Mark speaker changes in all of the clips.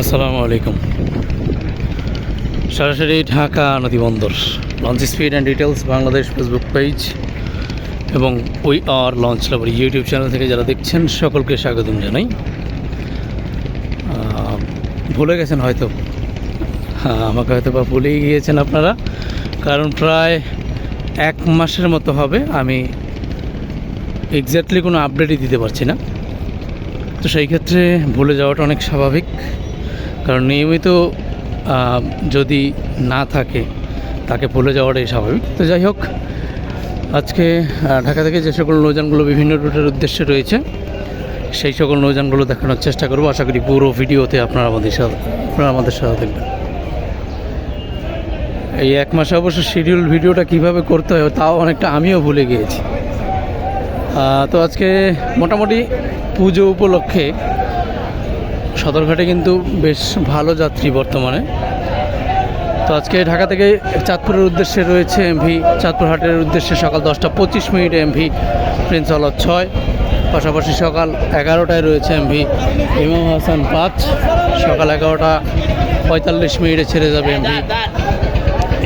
Speaker 1: আসসালামু আলাইকুম। সরাসরি ঢাকা নদী বন্দর। Launch speed and details Bangladesh Facebook page এবং we are launch lover YouTube channel থেকে যারা দেখছেন, সকলকে স্বাগতম জানাই। ভুলে গেছেন হয়তো। হ্যাঁ আমাকে হয়তো বা ভুলেই গিয়েছেন আপনারা। কারণ প্রায় এক মাসের মতো হবে। আমি এক্স্যাক্টলি কোনো আপডেটই দিতে পারছি না। তো সেই ক্ষেত্রে ভুলে যাওয়াটা অনেক স্বাভাবিক। কারণ নিয়মিত যদি না থাকে, তাকে ভুলে যাওয়াটাই স্বাভাবিক। তো যাই হোক, আজকে ঢাকা থেকে যে সকল নৌযানগুলো বিভিন্ন রুটের উদ্দেশ্যে রয়েছে, সেই সকল নৌযানগুলো দেখানোর চেষ্টা করব। আশা করি পুরো ভিডিওতে আপনারা আমাদের সাথে আপনারা আমাদের সাথে দেখবেন এই এক মাসে অবশ্য শিডিউল ভিডিওটা কীভাবে করতে হয়, তাও অনেকটা আমিও ভুলে গিয়েছি। তো আজকে মোটামুটি পুজো উপলক্ষে সদরঘাটে কিন্তু বেশ ভালো যাত্রী বর্তমানে। তো আজকে ঢাকা থেকে চাঁদপুরের উদ্দেশ্যে রয়েছে এমভি, চাঁদপুর হাটের উদ্দেশ্যে সকাল দশটা পঁচিশ মিনিটে এমভি, প্রিন্স হল ছয়। পাশাপাশি সকাল এগারোটায় রয়েছে এমভি, ইমাম হাসান পাঁচ। সকাল এগারোটা পঁয়তাল্লিশ মিনিটে ছেড়ে যাবে এমভি,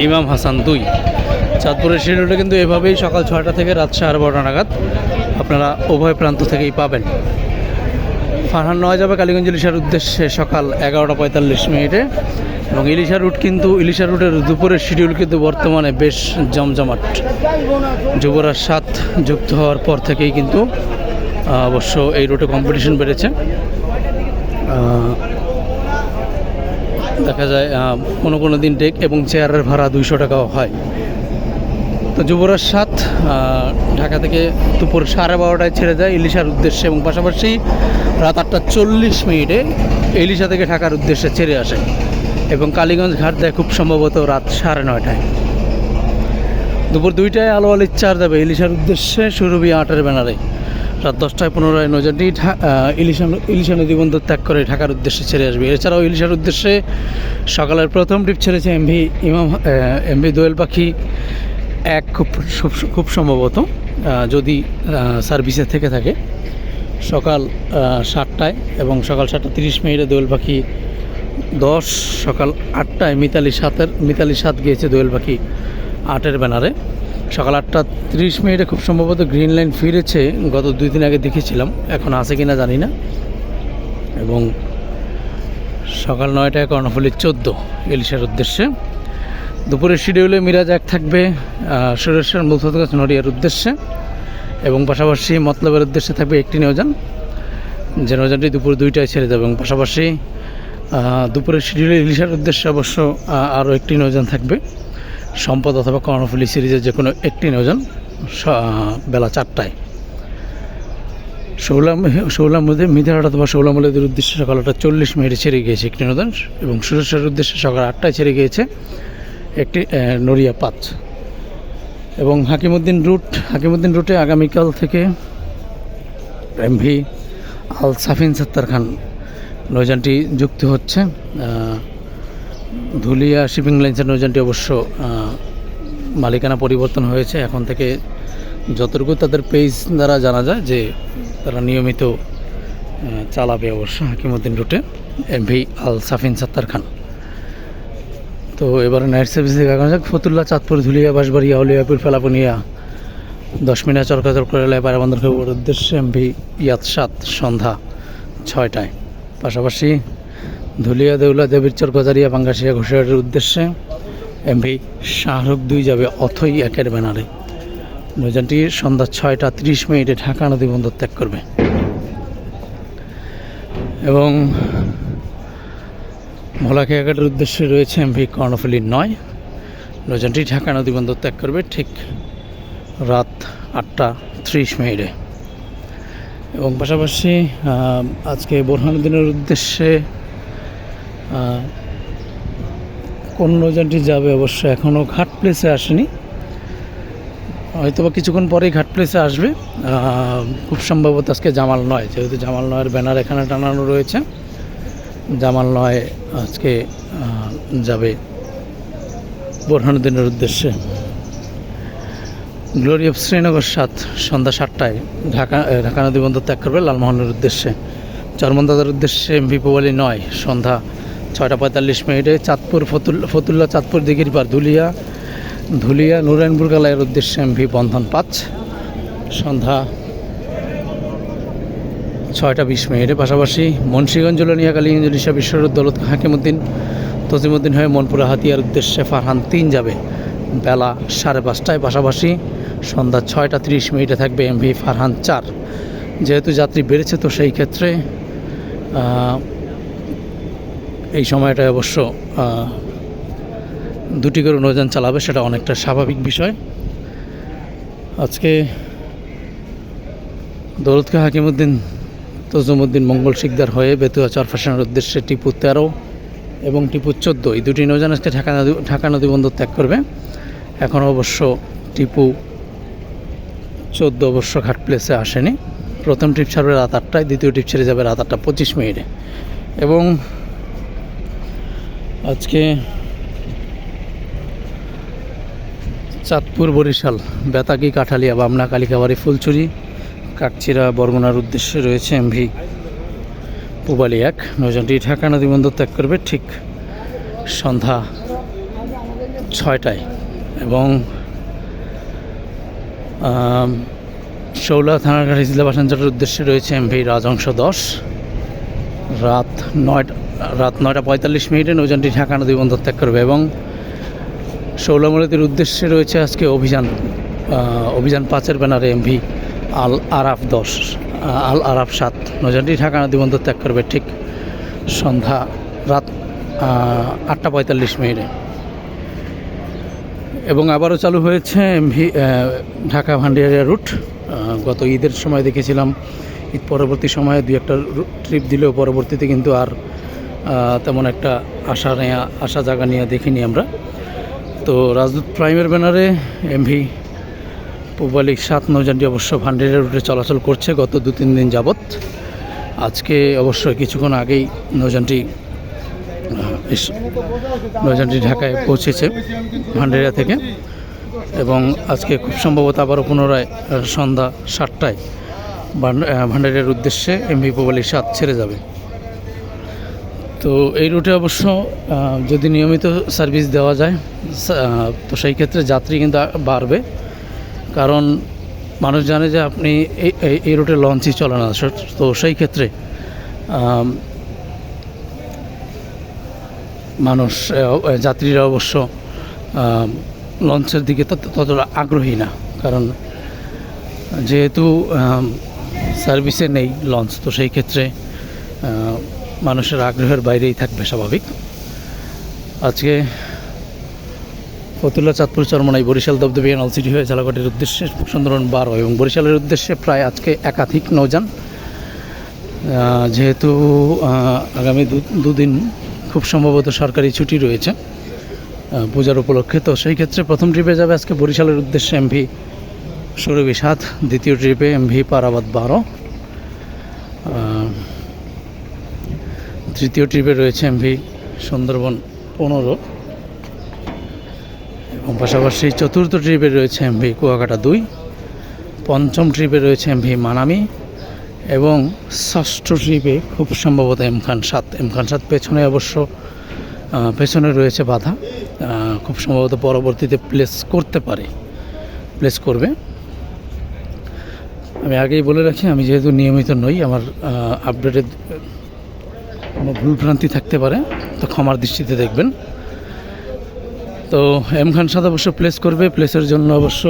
Speaker 1: ইমাম হাসান দুই। চাঁদপুরের শিডিউলটা কিন্তু এভাবেই সকাল ছয়টা থেকে রাত সাড়ে বারোটা নাগাদ আপনারা উভয় প্রান্ত থেকেই পাবেন। ফারহান নয় যাবে কালীগঞ্জ ইলিশার উদ্দেশ্যে সকাল এগারোটা পঁয়তাল্লিশ মিনিটে। এবং ইলিশা রুট কিন্তু ইলিশা রুটের দুপুরের শিডিউল কিন্তু বর্তমানে বেশ জমজমাট। যুবরাজ সাত যুক্ত হওয়ার পর থেকেই কিন্তু অবশ্য এই রুটে কম্পিটিশন বেড়েছে। দেখা যায় কোনো কোনো দিন ডেক এবং চেয়ারের ভাড়া দুইশো টাকাও হয়। তো যুবরাজ সাত ঢাকা থেকে দুপুর সাড়ে বারোটায় ছেড়ে যায় ইলিশার উদ্দেশ্যে এবং পাশাপাশি রাত আটটা চল্লিশ মিনিটে ইলিশা থেকে ঢাকার উদ্দেশ্যে ছেড়ে আসে এবং কালীগঞ্জ ঘাট দেয় খুব সম্ভবত রাত সাড়ে নয়টায়। দুপুর দুইটায় আলো আলির চার দেবে ইলিশার উদ্দেশ্যে সুরভি আটের ব্যানারে। রাত দশটায় পুনরায় নজরটি ইলিশা ইলিশা নদী বন্দর ত্যাগ করে ঢাকার উদ্দেশ্যে ছেড়ে আসবে। এছাড়াও ইলিশার উদ্দেশ্যে সকালের প্রথম ট্রিপ ছেড়েছে এমভি ইমাম এমভি দোয়েল পাখি। এক খুব খুব- সম্ভবত যদি সার্ভিসে থেকে থাকে, সকাল সাতটায় এবং সকাল সাতটা তিরিশ মিনিটে দোয়েল পাখি দশ, সকাল আটটায় মিতালি সাতের, মিতালি সাত গিয়েছে দোয়েল পাখি আটের ব্যানারে। সকাল আটটা তিরিশ মিনিটে খুব সম্ভবত গ্রিন লাইন ফিরেছে, গত দুই দিন আগে দেখেছিলাম, এখন আছে কিনা জানি না। এবং সকাল নয়টায় কর্ণফুলি চোদ্দ, ইলিশের উদ্দেশ্যে। দুপুরের শিডিউলে মিরাজ এক থাকবে সুরেশ্বর মুলফতগাছ নড়িয়ার উদ্দেশ্যে এবং পাশাপাশি মতলবের উদ্দেশ্যে থাকবে একটি নৌযান যে নৌযানটি দুপুর দুইটায় ছেড়ে যাবে এবং পাশাপাশি দুপুরের শিডিউলে ইলিশার উদ্দেশ্যে অবশ্য আরও একটি নৌযান থাকবে, সম্পদ অথবা কর্ণফুলি সিরিজের যে কোনো একটি নৌযান বেলা চারটায়। শৌলাম মধ্যে মিধারাট অথবা শৌলাম মলেদের উদ্দেশ্যে সকাল আটটা চল্লিশ মিনিটে ছেড়ে গিয়েছে একটি নৌযান এবং সুরেশ্বরের উদ্দেশ্যে সকাল আটটায় ছেড়ে গিয়েছে। একটি নড়িয়া পাঁচ এবং হাকিমুদ্দিন রুট, হাকিমুদ্দিন রুটে আগামীকাল থেকে এমভি আল সাফিন সত্তার খান নৌযানটি যুক্ত হচ্ছে। ধুলিয়া শিপিং লাইন্সের নৌযানটি অবশ্য মালিকানা পরিবর্তন হয়েছে। এখন থেকে যতটুকু তাদের পেজ দ্বারা জানা যায় যে তারা নিয়মিত চালাবে অবশ্য হাকিমুদ্দিন রুটে এমভি আল সাফিন সত্তার খান তো এবার নাইট সার্ভিস দেখানো যাক। ফতুল্লা, চাঁদপুর, ধুলিয়া বাঁশবাড়ি আউলিয়াপুর ফেলাপুনিয়া, দশ মিনিট চরকাচর করে এলাকায় পায়রাবন্দর খবর উদ্দেশ্যে এমভি ইয়াত সাত, সন্ধ্যা ছয়টায়। পাশাপাশি ধুলিয়া, দেউলা, দেবীর চর, গজারিয়া বাঙ্গাসিয়া ঘোষাহাটের উদ্দেশ্যে এমভি শাহরুখ দুই যাবে অথই একের ব্যানারে। নৌযানটি সন্ধ্যা ছয়টা তিরিশ মিনিটে ঢাকা নদী বন্দর ত্যাগ করবে। এবং ভোলাখিয়াঘাটের উদ্দেশ্যে রয়েছে এমভি কর্ণফুলি নয়। নৌযানটি ঢাকা নদী বন্দর ত্যাগ করবে ঠিক রাত আটটা ত্রিশ মিনিটে। এবং পাশাপাশি আজকে বোরহানুদ্দিনের উদ্দেশ্যে কোন নৌযানটি যাবে অবশ্য এখনও ঘাট প্লেসে আসেনি। হয়তো বা কিছুক্ষণ পরেই ঘাট প্লেসে আসবে। খুব সম্ভবত আজকে জামাল নয় যেহেতু জামাল নয়ের ব্যানার এখানে টানানো রয়েছে। জামাল নয়, আজকে যাবে বোরহানুদ্দিনের উদ্দেশ্যে। গ্লোরি অফ শ্রীনগর সাত, সন্ধ্যা সাতটায় ঢাকা ঢাকা নদী বন্দর ত্যাগ করবে লালমোহনের উদ্দেশ্যে। চরমন্দাদের উদ্দেশ্যে পোয়ালি নয়, সন্ধ্যা ছয়টা পঁয়তাল্লিশ মিনিটে চাঁদপুর ফতুল, ফতুল্লা চাঁদপুর দিঘির পার ধুলিয়া ধুলিয়া নুরায়ণপুর কালায়ের উদ্দেশ্যে এমভি বন্ধন পাঁচ সন্ধ্যা ছয়টা বিশ মিনিটে পাশাপাশি মুন্সীগঞ্জ, জুলানিয়া, কালীগঞ্জ লিসা বিশ্বরুদ দৌলত হাকিমুদ্দিন তজিমুদ্দিন হয়ে মনপুরা, হাতিয়ার উদ্দেশ্যে ফারহান তিন যাবে। বেলা সাড়ে পাঁচটায় পাশাপাশি সন্ধ্যা ছয়টা তিরিশ মিনিটে থাকবে এমভি ফারহান চার। যেহেতু যাত্রী বেড়েছে, তো সেই ক্ষেত্রে এই সময়টায় অবশ্য দুটি করে নৌযান চালাবে সেটা অনেকটা স্বাভাবিক বিষয়। আজকে দৌলতকে হাকিমুদ্দিন তজুমুদ্দিন মঙ্গল শিকদার হয়ে বেতুয়া চরফাশনের উদ্দেশ্যে টিপু তেরো এবং টিপু চোদ্দ, এই দুটি নৌযান আজকে ঢাকা নদী ঢাকা নদী বন্দর ত্যাগ করবে। এখন অবশ্য টিপু চোদ্দ অবশ্য ঘাট প্লেসে আসেনি। প্রথম ট্রিপ ছাড়বে রাত আটটায়, দ্বিতীয় ট্রিপ ছেড়ে যাবে রাত আটটা পঁচিশ মিনিটে। এবং আজকে চাঁদপুর বরিশাল, বেতাগি, কাঠালিয়া, বামনা কালিকাবাড়ি ফুলচুরি কাকচিরা বরগুনার উদ্দেশ্যে রয়েছে এমভি পুবালি এক। নৌযানটি ঢাকা নদী বন্দর ত্যাগ করবে ঠিক সন্ধ্যা ছয়টায়। এবং শৌলা থানাঘাট ইজলা বাসাঞ্চলের উদ্দেশ্যে রয়েছে এমভি রাজংশ দশ। রাত নয়টা রাত নয়টা পঁয়তাল্লিশ মিনিটে নৌযানটি ঢাকা নদী বন্দর ত্যাগ করবে এবং শৌলামলতির উদ্দেশ্যে রয়েছে আজকে অভিযান অভিযান পাঁচের ব্যানারে এমভি আল আরাফ দশ, আল আরাফ সাত। নৌযানটি ঢাকা নদী বন্দর ত্যাগ করবে ঠিক সন্ধ্যা রাত আটটা পঁয়তাল্লিশ মিনিটে। এবং আবারও চালু হয়েছে ঢাকা ভান্ডিয়ারিয়া রুট। গত ঈদের সময় দেখেছিলাম, ঈদ পরবর্তী সময়ে দুই একটা ট্রিপ দিলেও পরবর্তীতে কিন্তু আর তেমন একটা আশা নেয়া, আশা জাগা নিয়ে দেখিনি আমরা। তো রাজদূত প্রাইমের ব্যানারে এমভি পূবালিক সাত নৌযানটি অবশ্য ভান্ডারিয়া রুটে চলাচল করছে গত দু তিন দিন যাবৎ। আজকে অবশ্য কিছুক্ষণ আগেই নৌযানটি নৌযানটি ঢাকায় পৌঁছেছে ভান্ডারিয়া থেকে এবং আজকে খুব সম্ভবত আবারও পুনরায় সন্ধ্যা সাতটায় ভান্ডারিয়ার উদ্দেশ্যে এমভি পূবালিক সাত ছেড়ে যাবে। তো এই রুটে অবশ্য যদি নিয়মিত সার্ভিস দেওয়া যায় তো সেই ক্ষেত্রে যাত্রী কিন্তু বাড়বে। কারণ মানুষ জানে যে আপনি এই রুটে লঞ্চই চলে না। তো সেই ক্ষেত্রে মানুষ যাত্রীরা অবশ্য লঞ্চের দিকে তত- ততটা আগ্রহী না। কারণ যেহেতু সার্ভিসে নেই লঞ্চ, তো সেই ক্ষেত্রে মানুষের আগ্রহের বাইরেই থাকবে স্বাভাবিক। আজকে ফতুল্লা চাঁদপুর চরমনাই বরিশাল দবদবিয়া নলসিটি হয়ে ঝালাকটের উদ্দেশ্যে সুন্দরবন বারো এবং বরিশালের উদ্দেশ্যে প্রায় আজকে একাধিক নৌযান। যেহেতু আগামী দুদিন খুব সম্ভবত সরকারি ছুটি রয়েছে পূজার উপলক্ষে। তো সেই ক্ষেত্রে প্রথম ট্রিপে যাবে আজকে বরিশালের উদ্দেশ্যে এমভি সুরভি সাত দ্বিতীয় ট্রিপে এমভি পারাবাদ বারো। তৃতীয় ট্রিপে রয়েছে এমভি সুন্দরবন পনেরো। পাশাপাশি চতুর্থ ট্রিপে রয়েছে এমভি কুয়াকাটা দুই, পঞ্চম ট্রিপে রয়েছে এমভি মানামি, এবং ষষ্ঠ ট্রিপে খুব সম্ভবত এম খান সাত। এম খান সাত পেছনে অবশ্য পেছনে রয়েছে বাধা খুব সম্ভবত পরবর্তীতে প্লেস করতে পারে, প্লেস করবে। আমি আগেই বলে রাখি, আমি যেহেতু নিয়মিত নই, আমার আপডেটেড কোনো ভুলভ্রান্তি থাকতে পারে, তো ক্ষমার দৃষ্টিতে দেখবেন। তো এম খান সাদ অবশ্য প্লেস করবে প্লেসের জন্য অবশ্য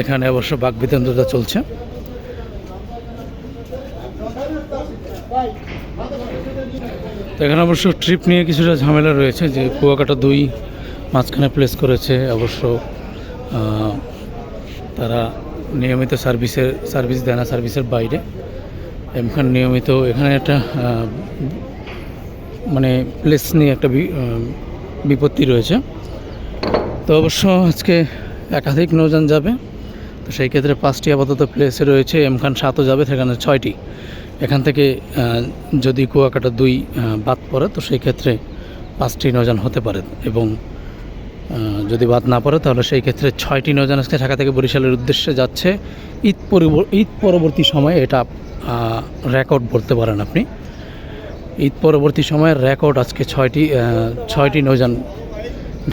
Speaker 1: এখানে অবশ্য বাকবিতন্ত্রতা চলছে। তো এখানে অবশ্য ট্রিপ নিয়ে কিছুটা ঝামেলা রয়েছে যে কুয়াকাটা দুই মাঝখানে প্লেস করেছে, অবশ্য তারা নিয়মিত সার্ভিসের সার্ভিস দেয় না সার্ভিসের বাইরে। এমখান নিয়মিত, এখানে একটা মানে প্লেস নিয়ে একটা বিপত্তি রয়েছে। তো অবশ্য আজকে একাধিক নৌযান যাবে। তো সেই ক্ষেত্রে পাঁচটি আপাতত প্লেসে রয়েছে। এমখান সাতও যাবে, সেখানে ছয়টি। এখান থেকে যদি কুয়াকাটা দুই বাদ পড়ে, তো সেই ক্ষেত্রে পাঁচটি নৌযান হতে পারে এবং যদি বাদ না পড়ে, তাহলে সেই ক্ষেত্রে ছয়টি নৌযান আজকে ঢাকা থেকে বরিশালের উদ্দেশ্যে যাচ্ছে। ঈদ পরিব, ঈদ পরবর্তী সময়ে এটা রেকর্ড বলতে পারেন আপনি। ঈদ পরবর্তী সময়ের রেকর্ড আজকে ছয়টি ছয়টি নৌযান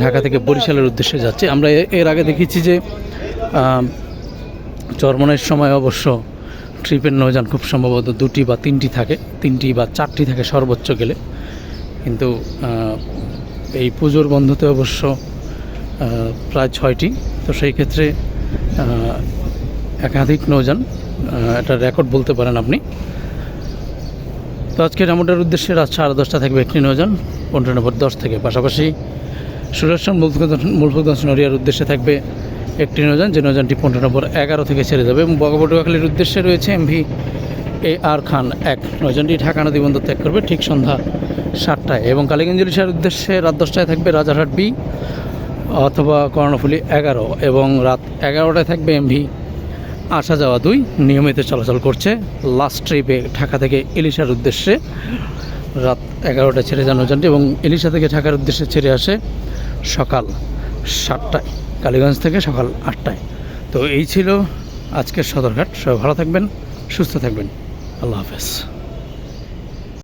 Speaker 1: ঢাকা থেকে বরিশালের উদ্দেশ্যে যাচ্ছে। আমরা এর আগে দেখেছি যে চরমনের সময় অবশ্য ট্রিপের নৌযান খুব সম্ভবত দুটি বা তিনটি থাকে, তিনটি বা চারটি থাকে সর্বোচ্চ গেলে। কিন্তু এই পুজোর বন্ধতে অবশ্য প্রায় ছয়টি। তো সেই ক্ষেত্রে একাধিক নৌযান এটা রেকর্ড বলতে পারেন আপনি। আজকে রামুটার উদ্দেশ্যে রাত সাড়ে দশটা থাকবে একটি নৌযান পনেরো নম্বর দশ থেকে পাশাপাশি সুরেশ্বর মুলফুগঞ্জ নড়িয়ার উদ্দেশ্যে থাকবে একটি নৌযান যে নৌযানটি পনেরো নম্বর এগারো থেকে ছেড়ে যাবে। এবং বগবটুয়াখালীর উদ্দেশ্যে রয়েছে এমভি এ আর খান এক। নৌযানটি ঢাকা নদী বন্দর ত্যাগ করবে ঠিক সন্ধ্যা সাতটায়। এবং কালীগঞ্জ ইলিশার উদ্দেশ্যে রাত দশটায় থাকবে রাজারহাট বি অথবা কর্ণফুলি এগারো। এবং রাত এগারোটায় থাকবে এমভি আসা যাওয়া দুই নিয়মিত চলাচল করছে। লাস্ট ট্রিপে ঢাকা থেকে এলিশার উদ্দেশ্যে রাত এগারোটা ছেড়ে যান নৌযানটি এবং এলিশা থেকে ঢাকার উদ্দেশ্যে ছেড়ে আসে সকাল সাতটায়, কালীগঞ্জ থেকে সকাল আটটায়। তো এই ছিল আজকের সদরঘাট। সবাই ভালো থাকবেন, সুস্থ থাকবেন। আল্লাহ হাফেজ।